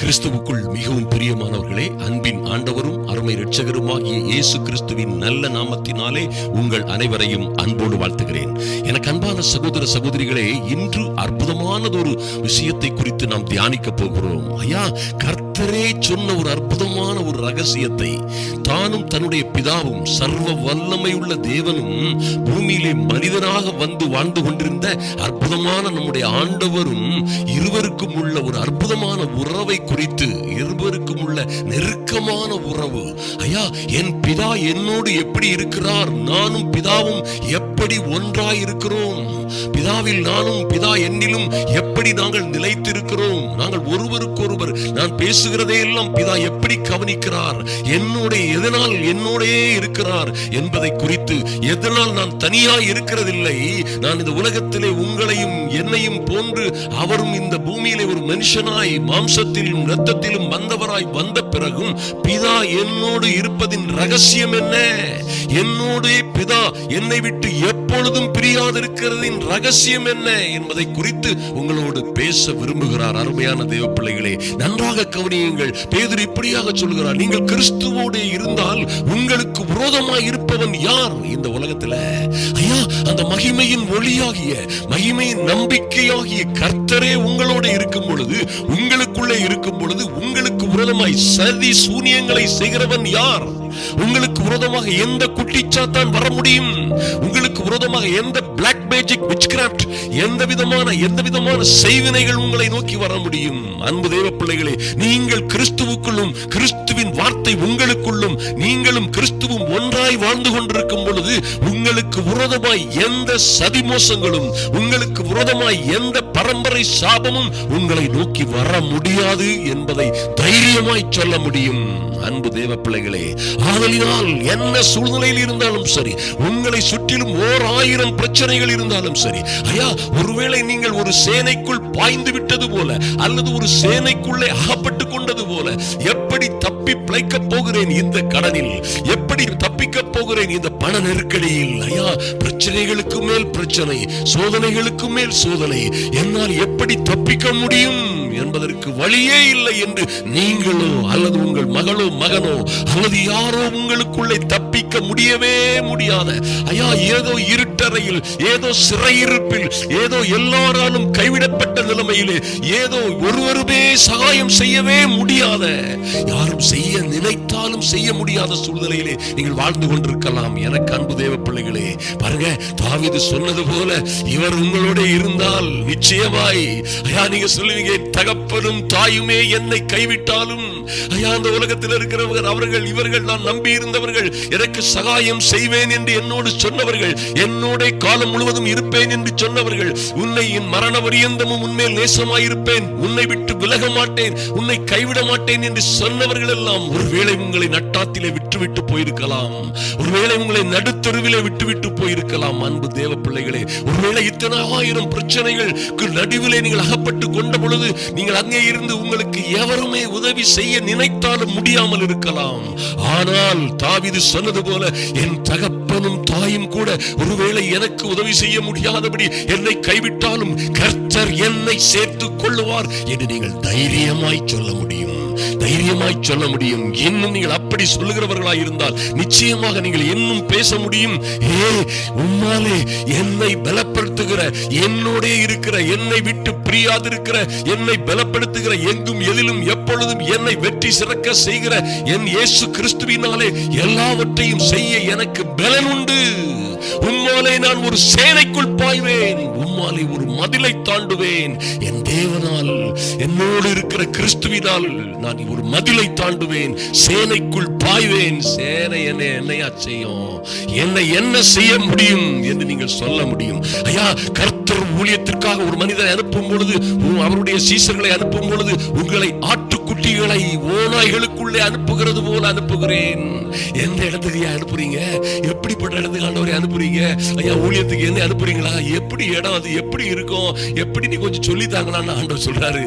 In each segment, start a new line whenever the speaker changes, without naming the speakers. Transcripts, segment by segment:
கிறிஸ்துவுக்குள் மிகவும் பிரியமானவர்களே அன்பின் ஆண்டவரும் அருமை இரட்சகருமாகிய இயேசு கிறிஸ்துவின் நல்ல நாமத்தினாலே உங்கள் அனைவரையும் அன்போடு வாழ்த்துகிறேன் எனக்கு அன்பான சகோதர சகோதரிகளே இன்று அற்புதமானதொரு விஷயத்தை குறித்து நாம் தியானிக்க போகிறோம் ஐயா கர்த்த கர்த்தரே சொன்ன ஒரு அற்புதமான ஒரு ரகசியத்தை தானும் தன்னுடைய பிதாவும் சர்வ வல்லமை உள்ள தேவனும் பூமியிலே மனிதனாக வந்து வாழ்ந்து கொண்டிருந்த அற்புதமான நம்முடைய ஆண்டவரும் இருவருக்கும் உள்ள ஒரு அற்புதமான உறவை குறித்து இருவருக்கும் உள்ள நெருக்கமான உறவு ஐயா என் பிதா என்னோடு எப்படி இருக்கிறார் நானும் பிதாவும் எப்படி ஒன்றாய் இருக்கிறோம் பிதாவில் நானும் பிதா என்னிலும் எப்படி நாங்கள் நிலைத்திருக்கிறோம் நாங்கள் ஒருவருக்கொருவர் நான் பேசுகிறதே எல்லாம் பிதா எப்படி கவனிக்கிறார் என்னுடைய எதனால் என்னோடே இருக்கிறார் என்பதை குறித்து பார்த்து எதனால் நான் தனியாய் இருக்கிறதில்லை நான் இந்த உலகத்திலே உங்களையும் என்னையும் போன்று அவரும் இந்த பூமியிலே ஒரு மனுஷனாய் மாம்சத்திலும் இரத்தத்திலும் வந்தவராய் வந்த பிறகும் பிதா என்னோடு இருப்பதின் ரகசியம் என்ன என்னோடு பிதா என்னை விட்டு எப்பொழுதும் பிரியாதிருக்கிறதின் ரகசியம் என்ன என்பதை குறித்து உங்களோடு பேச விரும்புகிறார் அருமையான தேவ பிள்ளைகளே நன்றாக கவனியுங்கள் பேதர் இப்படியாக சொல்கிறார் நீங்கள் கிறிஸ்துவோடு இருந்தால் உங்களுக்கு விரோதமாய் இருப்பவன் யார் இந்த உலகத்துல ஐயா அந்த மகிமையின் ஒளியாகிய மகிமையின் நம்பிக்கையாகிய கர்த்தரே உங்களோட இருக்கும் பொழுது உங்களுக்குள்ளே இருக்கும் பொழுது உங்களுக்கு உரதமாய் சதி சூனியங்களை செய்கிறவன் யார் உங்களுக்கு விரோதமாக எந்த குட்டிச்சாத்தான் வர முடியும் உங்களுக்கு விரோதமாக எந்த பிளாக் மேஜிக் விச்கிராப்ட் எந்த விதமான எந்த விதமான செய்வினைகள் உங்களை நோக்கி வர முடியும் அன்பு தெய்வ பிள்ளைகளே நீங்கள் கிறிஸ்துவுக்குள்ளும் கிறிஸ்துவின் வார்த்தை உங்களுக்குள்ளும் நீங்களும் கிறிஸ்துவும் ஒன்றாய் வாழ்ந்து கொண்டிருக்கும் பொழுது உங்களுக்கு விரோதமாய் எந்த சதிமோசங்களும் உங்களுக்கு விரோதமாய் எந்த பரம்பரை சாபமும் உங்களை நோக்கி வர முடியாது என்பதை தைரியமாய் சொல்ல முடியும் அன்பு தேவ பிள்ளைகளே ஆதலினால் என்ன சூழ்நிலையில் இருந்தாலும் சரி உங்களை உங்களை சுற்றிலும் ஓர் ஆயிரம் பிரச்சனைகள் இருந்தாலும் சரி ஐயா ஒருவேளை நீங்கள் ஒரு சேனைக்குள் பாய்ந்து விட்டது போல அல்லது ஒரு சேனைக்குள்ளே அகப்பட்டு கொண்டது போல எப்படி தப்பி பிழைக்கப் போகிறேன் இந்த கடனில் எப்படி தப்பிக்க போகிறேன் இந்த பண நெருக்கடியில் ஐயா பிரச்சனைகளுக்கு மேல் பிரச்சனை சோதனைகளுக்கு மேல் சோதனை என்னால் எப்படி தப்பிக்க முடியும் என்பதற்கு வழியே இல்லை என்று நீங்களோ அல்லது உங்கள் மகளோ மகனோ அல்லது யாரோ உங்களுக்குள்ளே தப்பிக்க முடியவே முடியாத ஐயா ஏதோ இருட்டறையில் ஏதோ சிறையிருப்பில் ஏதோ எல்லாராலும் கைவிடப்பட்ட நிலைமையில் ஏதோ ஒருவருமே சகாயம் செய்யவே முடியாத யாரும் செய்ய நினைத்தாலும் செய்ய முடியாத சூழ்நிலையிலே நீங்கள் வாழ்ந்து கொண்டிருக்கலாம் எனக்கு அன்பு தேவ பிள்ளைகளே பாருங்க தாவிது சொன்னது போல இவர் உங்களோட இருந்தால் நிச்சயமாய் ஐயா நீங்க சொல்லுவீங்க தகப்பனும் தாயுமே என்னை கைவிட்டாலும் ஐயா அந்த உலகத்தில் இருக்கிறவர்கள் அவர்கள் இவர்கள் நான் நம்பி இருந்தவர்கள் எனக்கு சகாயம் செய்வேன் என்று என்னோடு சொன்னவர்கள் என்னோட காலம் முழுவதும் இருப்பேன் என்று சொன்னவர்கள் உன்னை என் மரண வரியந்தமும் உன்மேல் நேசமாயிருப்பேன் உன்னை விட்டு விலக மாட்டேன் உன்னை கைவிட மாட்டேன் என்று சொன்னவர்கள் எல்லாம் ஒருவேளை உங்களை நட்டாத்திலே விட்டுவிட்டு போயிருக்கலாம் ஒருவேளை உங்களை நடுத்தருவிலே விட்டுவிட்டு போயிருக்கலாம் அன்பு தேவ பிள்ளைகளே ஒருவேளை இத்தனை ஆயிரம் பிரச்சனைகள் நடுவிலே நீங்கள் அகப்பட்டு கொண்ட பொழுது நீங்கள் அங்கே இருந்து உங்களுக்கு எவருமே உதவி செய்ய நினைத்தாலும் முடியாமல் இருக்கலாம் ஆனால் தாவிது சொன்னது போல என் தகப்பனும் தாயும் கூட ஒருவேளை எனக்கு உதவி செய்ய முடியாதபடி என்னை கைவிட்டாலும் கர்த்தர் என்னை சேர்த்து கொள்ளுவார் என்று நீங்கள் தைரியமாய் சொல்ல முடியும் தைரியமாய் சொல்ல முடியும் இன்னும் நீங்கள் அப்படி சொல்லுகிறவர்களா இருந்தால் நிச்சயமாக நீங்கள் இன்னும் பேச முடியும் ஏ உன்னாலே என்னை பலப்படுத்துகிற என்னோட இருக்கிற என்னை விட்டு பிரியாதிருக்கிற என்னை பலப்படுத்துகிற எங்கும் எதிலும் எப்ப எப்பொழுதும் என்னை வெற்றி சிறக்க செய்கிற என் இயேசு கிறிஸ்துவினாலே எல்லாவற்றையும் செய்ய எனக்கு பலன் உண்டு உம்மாலே நான் ஒரு சேனைக்குள் பாய்வேன் உம்மாலே ஒரு மதிலை தாண்டுவேன் என் தேவனால் என்னோடு இருக்கிற கிறிஸ்துவினால் நான் ஒரு மதிலை தாண்டுவேன் சேனைக்குள் பாய்வேன் சேனை என்ன என்னையா செய்யும் என்னை என்ன செய்ய முடியும் என்று நீங்கள் சொல்ல முடியும் ஐயா கர்த்தர் ஊழியத்திற்காக ஒரு மனிதரை அனுப்பும் பொழுது அவருடைய சீசர்களை அனுப்பும் பொழுது உங்களை ஆட்டு ஆவிகளை ஓநாய்களுக்குள்ளே அனுப்புகிறது போல அனுப்புகிறேன் எந்த இடத்துக்கு ஐயா அனுப்புறீங்க எப்படிப்பட்ட இடத்துக்கு ஆண்டவரை அனுப்புறீங்க ஐயா ஊழியத்துக்கு என்ன அனுப்புறீங்களா எப்படி இடம் அது எப்படி இருக்கும் எப்படி நீ கொஞ்சம் சொல்லி தாங்கலாம்னு ஆண்டவர் சொல்றாரு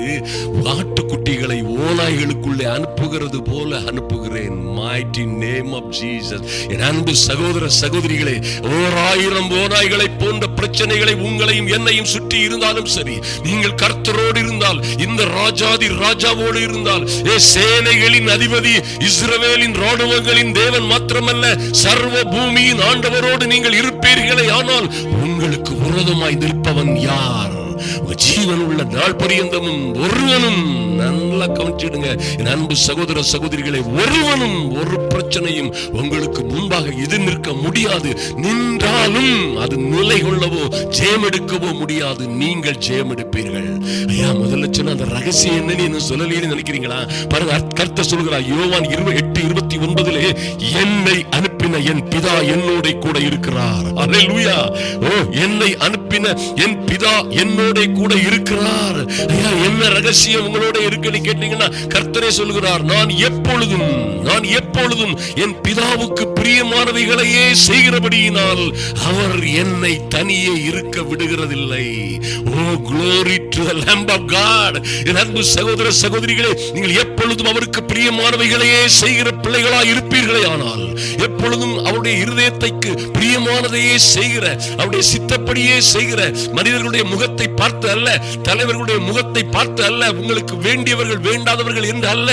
வாட்டுக்குட்டிகளை ஓநாய்களுக்குள்ளே அனுப்புகிறது போல அனுப்புகிறேன் மைட்டி நேம் ஆஃப் ஜீசஸ் என் அன்பு சகோதர சகோதரிகளே ஓர் ஆயிரம் ஓநாய்களை போன்ற பிரச்சனைகளை உங்களையும் என்னையும் சுற்றி இருந்தாலும் சரி நீங்கள் கர்த்தரோடு இருந்தால் இந்த ராஜாதி ராஜாவோடு இருந்தால் ஏ சேனைகளின் அதிபதி இஸ்ரவேலின் ராணுவங்களின் தேவன் மாத்திரமல்ல சர்வ பூமியின் ஆண்டவரோடு நீங்கள் இருப்பீர்களே ஆனால் உங்களுக்கு உரதமாய் நிற்பவன் யார் ஜீவன் உள்ள நாள் பரியந்தமும் ஒருவனும் நல்லா கவனிச்சிடுங்க என் அன்பு சகோதர சகோதரிகளை ஒருவனும் ஒரு பிரச்சனையும் உங்களுக்கு முன்பாக இது நிற்க முடியாது நின்றாலும் அது நிலை கொள்ளவோ ஜெயம் எடுக்கவோ முடியாது நீங்கள் ஜெயம் எடுப்பீர்கள் ஐயா முதல்ல சொன்ன அந்த ரகசியம் என்னன்னு சொல்லலன்னு நினைக்கிறீங்களா பாருங்க கர்த்த சொல்கிறா யோவான் இருபது எட்டு இருபத்தி ஒன்பதிலே என்னை அனுப்பின என் பிதா என்னோட கூட இருக்கிறார் அலை ஓ என்னை அனுப்பின என் பிதா என்னோட கூட இருக்கிறார் ஐயா என்ன ரகசியம் உங்களோட இருக்குன்னு கேட்டீங்கன்னா கர்த்தரே சொல்கிறார் நான் எப்பொழுதும் நான் எப்பொழுதும் என் பிதாவுக்கு பிரியமானவைகளையே செய்கிறபடியினால் அவர் என்னை தனியே இருக்க விடுகிறதில்லை ஓ குளோரி அன்பு சகோதர சகோதரிகளே நீங்கள் எப்பொழுதும் அவருக்கு பிரியமானவைகளையே செய்கிற பிள்ளைகளாய் இருப்பீர்களே ஆனால் எப்பொழுதும் அவருடைய இருதயத்தைக்கு பிரியமானதையே செய்கிற அவருடைய சித்தப்படியே செய்கிற மனிதர்களுடைய முகத்தை பார்த்து அல்ல தலைவர்களுடைய முகத்தை பார்த்து அல்ல உங்களுக்கு வேண்டியவர்கள் வேண்டாதவர்கள் என்று அல்ல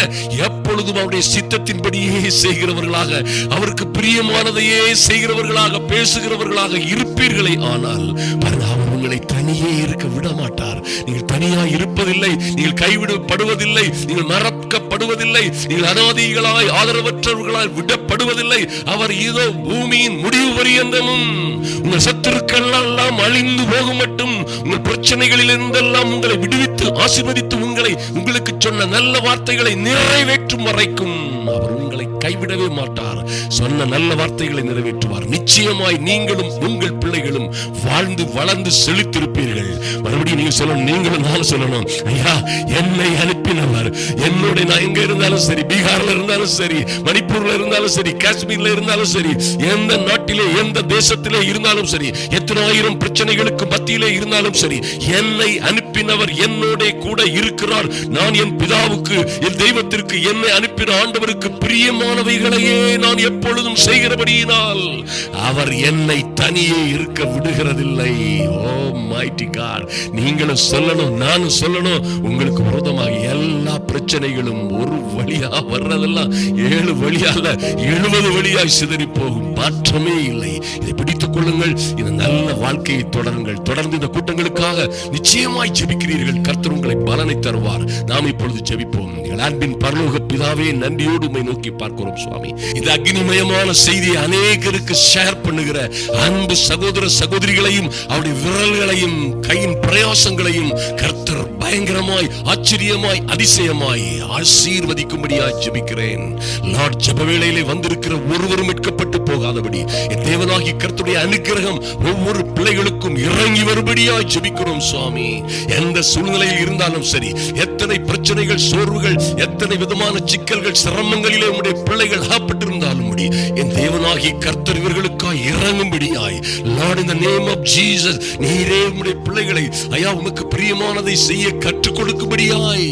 எப்பொழுதும் அவருடைய சித்தத்தின்படியே செய்கிறவர்களாக அவருக்கு பிரியமானதையே செய்கிறவர்களாக பேசுகிறவர்களாக இருப்பீர்களே ஆனால் உங்களை தனியே இருக்க விடமாட்டார் நீங்கள் தனியா இருப்பதில்லை நீங்கள் கைவிடப்படுவதில்லை நீங்கள் மறக்கப்படுவதில்லை நீங்கள் அனாதிகளாய் ஆதரவற்றவர்களால் விடப்படுவதில்லை அவர் இதோ பூமியின் முடிவு பரியந்தமும் உங்கள் சத்துருக்கள் எல்லாம் அழிந்து போகும் மட்டும் உங்கள் பிரச்சனைகளில் இருந்தெல்லாம் உங்களை விடுவித்து ஆசிர்வதித்து உங்களை உங்களுக்கு சொன்ன நல்ல வார்த்தைகளை நிறைவேற்றும் வரைக்கும் அவர் உங்களை கைவிடவே மாட்டார் சொன்ன நல்ல வார்த்தைகளை நிறைவேற்றுவார் நிச்சயமாய் நீங்களும் உங்கள் பிள்ளைகளும் வாழ்ந்து வளர்ந்து செழித்திருப்பீர்கள் மறுபடியும் நீங்க சொல்லணும் நீங்களும் நான் சொல்லணும் ஐயா என்னை அனுப்பினவர் என்னுடைய நான் எங்க இருந்தாலும் சரி பீகார்ல இருந்தாலும் சரி மணிப்பூர்ல இருந்தாலும் சரி காஷ்மீர்ல இருந்தாலும் சரி எந்த நாட்டிலே எந்த தேசத்திலே இருந்தாலும் சரி ஆயிரம் பிரச்சனைகளுக்கு மத்தியிலே இருந்தாலும் சரி என்னை அனுப்பினவர் என்னோட கூட இருக்கிறார் நான் என் பிதாவுக்கு என் தெய்வத்திற்கு என்னை அனுப்பி என் ஆண்டவருக்கு பிரியமானவைகளையே நான் எப்பொழுதும் செய்கிறபடியினால் அவர் என்னை தனியே இருக்க விடுகிறதில்லை ஓ மைட்டி நீங்களும் சொல்லணும் நானும் சொல்லணும் உங்களுக்கு விரோதமாக எல்லா பிரச்சனைகளும் ஒரு வழியா வர்றதெல்லாம் ஏழு வழியால எழுபது வழியாய் சிதறி போகும் மாற்றமே இல்லை இதை பிடித்துக் கொள்ளுங்கள் இந்த நல்ல வாழ்க்கையை தொடருங்கள் தொடர்ந்து இந்த கூட்டங்களுக்காக நிச்சயமாய் ஜெபிக்கிறீர்கள் கர்த்தர் உங்களை பலனை தருவார் நாம் இப்பொழுது ஜெபிப்போம் எங்கள் அன்பின் பரலோக பிதாவே நன்றியோடு உண்மை நோக்கி பார்க்கிறோம் சுவாமி இந்த அக்னிமயமான செய்தியை அநேகருக்கு ஷேர் பண்ணுகிற அன்பு சகோதர சகோதரிகளையும் அவருடைய விரல்களையும் கையின் பிரயாசங்களையும் கர்த்தர் பயங்கரமாய் ஆச்சரியமாய் அதிசயமாய் ஆசீர்வதிக்கும்படியாய் ஜபிக்கிறேன் லார்ட் ஜப வேளையிலே வந்திருக்கிற ஒருவரும் மீட்கப்பட்டு போகாதபடி என் தேவனாகி கர்த்தருடைய அனுகிரகம் ஒவ்வொரு பிள்ளைகளுக்கும் இறங்கி வரும்படியாய் ஜபிக்கிறோம் சுவாமி எந்த சூழ்நிலையில் இருந்தாலும் சரி எத்தனை பிரச்சனைகள் சோர்வுகள் எத்தனை விதமான சிக்கல்கள் சிரமங்களிலே உடைய பிள்ளைகள் ஆப்பட்டிருந்தாலும் முடி என் தேவனாகி கர்த்தர் இவர்களுக்காய் இறங்கும்படியாய் லார்ட் இந்த நேம் ஆஃப் ஜீசஸ் நீரே உடைய பிள்ளைகளை ஐயா உமக்கு பிரியமானதை செய்ய கற்றுக் கொடுக்கும்படியாய்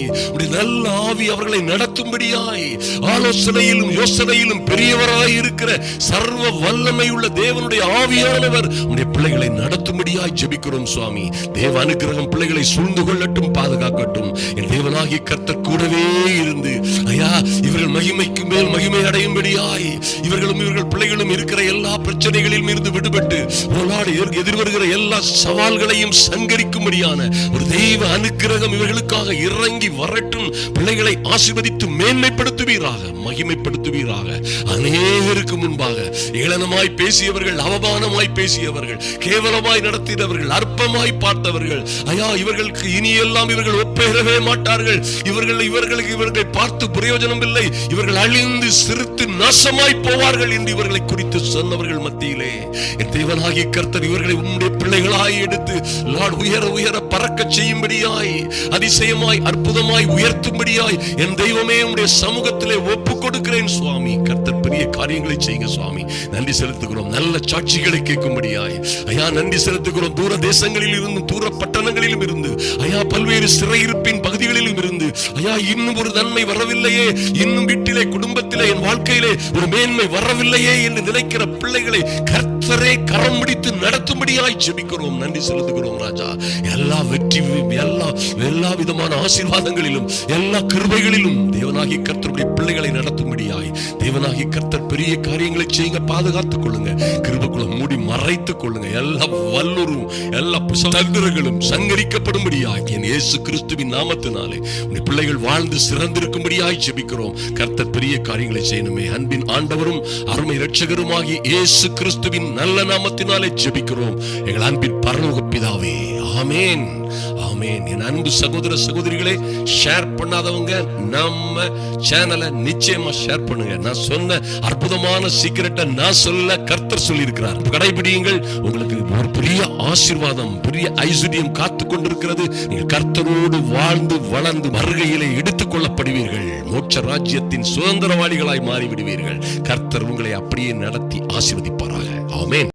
நல்ல ஆவி அவர்களை நடத்தும்படியாய் ஆலோசனையிலும் யோசனையிலும் பெரியவராய் இருக்கிற சர்வ வல்லமை உள்ள தேவனுடைய ஆவியானவர் உடைய பிள்ளைகளை நடத்தும்படியாய் ஜெபிக்கிறோம் சுவாமி தேவ அனுகிரகம் பிள்ளைகளை சூழ்ந்து கொள்ளட்டும் பாதுகாக்கட்டும் என் தேவனாகி கத்த கூடவே இருந்து ஐயா இவர்கள் மகிமைக்கு மேல் மகிமை அடையும்படியாய் இவர்களும் இவர்கள் பிள்ளைகளும் இருக்கிற எல்லா பிரச்சனைகளிலும் இருந்து விடுபட்டு ஓலாடு எதிர்வருகிற எல்லா சவால்களையும் சங்கரிக்கும்படியான ஒரு தெய்வ அனுக்கிரகம் இவர்களுக்காக இறங்கி வரட்டும் பிள்ளைகளை ஆசிர்வதித்து மேன்மைப்படுத்துவீராக மகிமைப்படுத்துவீராக அநேகருக்கு முன்பாக ஏளனமாய் பேசியவர்கள் அவமானமாய் பேசியவர்கள் கேவலமாய் நடத்தினவர்கள் அற்பமாய் பார்த்தவர்கள் ஐயா இவர்களுக்கு இனியெல்லாம் இவர்கள் ஒப்பேறவே மாட்டார்கள் இவர்கள் இவர்களுக்கு இவர்களை பார்த்து பிரயோஜனம் இல்லை இவர்கள் அழிந்து சிரித்து நாசமாய் போவார்கள் என்று இவர்களை குறித்து சொன்னவர்கள் மத்தியிலே என் தேவனாகிய கர்த்தர் இவர்களை உம்முடைய பிள்ளைகளாய் எடுத்து லார்ட் உயர உயர பறக்க நடக்க செய்யும்படியாய் அதிசயமாய் அற்புதமாய் உயர்த்தும்படியாய் என் தெய்வமே உடைய சமூகத்திலே ஒப்பு கொடுக்கிறேன் சுவாமி கர்த்தர் பெரிய காரியங்களை செய்யுங்க சுவாமி நன்றி செலுத்துகிறோம் நல்ல சாட்சிகளை கேட்கும்படியாய் ஐயா நன்றி செலுத்துகிறோம் தூர தேசங்களில் இருந்து தூர பட்டணங்களிலும் இருந்து ஐயா பல்வேறு சிறையிருப்பின் பகுதிகளிலும் இருந்து ஐயா இன்னும் ஒரு நன்மை வரவில்லையே இன்னும் வீட்டிலே குடும்பத்திலே என் வாழ்க்கையிலே ஒரு மேன்மை வரவில்லையே என்று நினைக்கிற பிள்ளைகளை கர்த்த கர்த்தரை கரம் பிடித்து நடத்தும்படியாய் ஜெபிக்கிறோம் நன்றி செலுத்துகிறோம் ராஜா எல்லா வெற்றி எல்லா எல்லா விதமான ஆசீர்வாதங்களிலும் எல்லா கிருபைகளிலும் தேவனாகி கர்த்தருடைய பிள்ளைகளை நடத்தும்படியாய் தேவனாகி கர்த்தர் பெரிய காரியங்களை செய்யுங்க பாதுகாத்துக் கொள்ளுங்க கிருபக்குள்ள மூடி மறைத்துக் கொள்ளுங்க எல்லா வல்லுறும் எல்லா சந்திரங்களும் சங்கரிக்கப்படும்படியாய் என் இயேசு கிறிஸ்துவின் நாமத்தினாலே உன் பிள்ளைகள் வாழ்ந்து சிறந்திருக்கும்படியாய் ஜெபிக்கிறோம் கர்த்தர் பெரிய காரியங்களை செய்யணுமே அன்பின் ஆண்டவரும் அருமை இரட்சகருமாகி இயேசு கிறிஸ்துவின் நல்ல நாமத்தினாலே ஜெபிக்கிறோம் எங்கள் அன்பின் பரலோக பிதாவே ஆமேன் ஆமேன் என் அன்பு சகோதர சகோதரிகளே ஷேர் பண்ணாதவங்க நம்ம சேனலை நிச்சயமா ஷேர் பண்ணுங்க நான் சொன்ன அற்புதமான சீக்கிரட்டை நான் சொல்ல கர்த்தர் சொல்லியிருக்கிறார் கடைபிடியுங்கள் உங்களுக்கு ஒரு பெரிய ஆசீர்வாதம் பெரிய ஐஸ்வர்யம் காத்து கொண்டிருக்கிறது நீங்கள் கர்த்தரோடு வாழ்ந்து வளர்ந்து வருகையிலே எடுத்துக் கொள்ளப்படுவீர்கள் மோட்ச ராஜ்யத்தின் சுதந்திரவாளிகளாய் மாறிவிடுவீர்கள் கர்த்தர் உங்களை அப்படியே நடத்தி ஆசீர்வதிப்பாராக ஆமேன்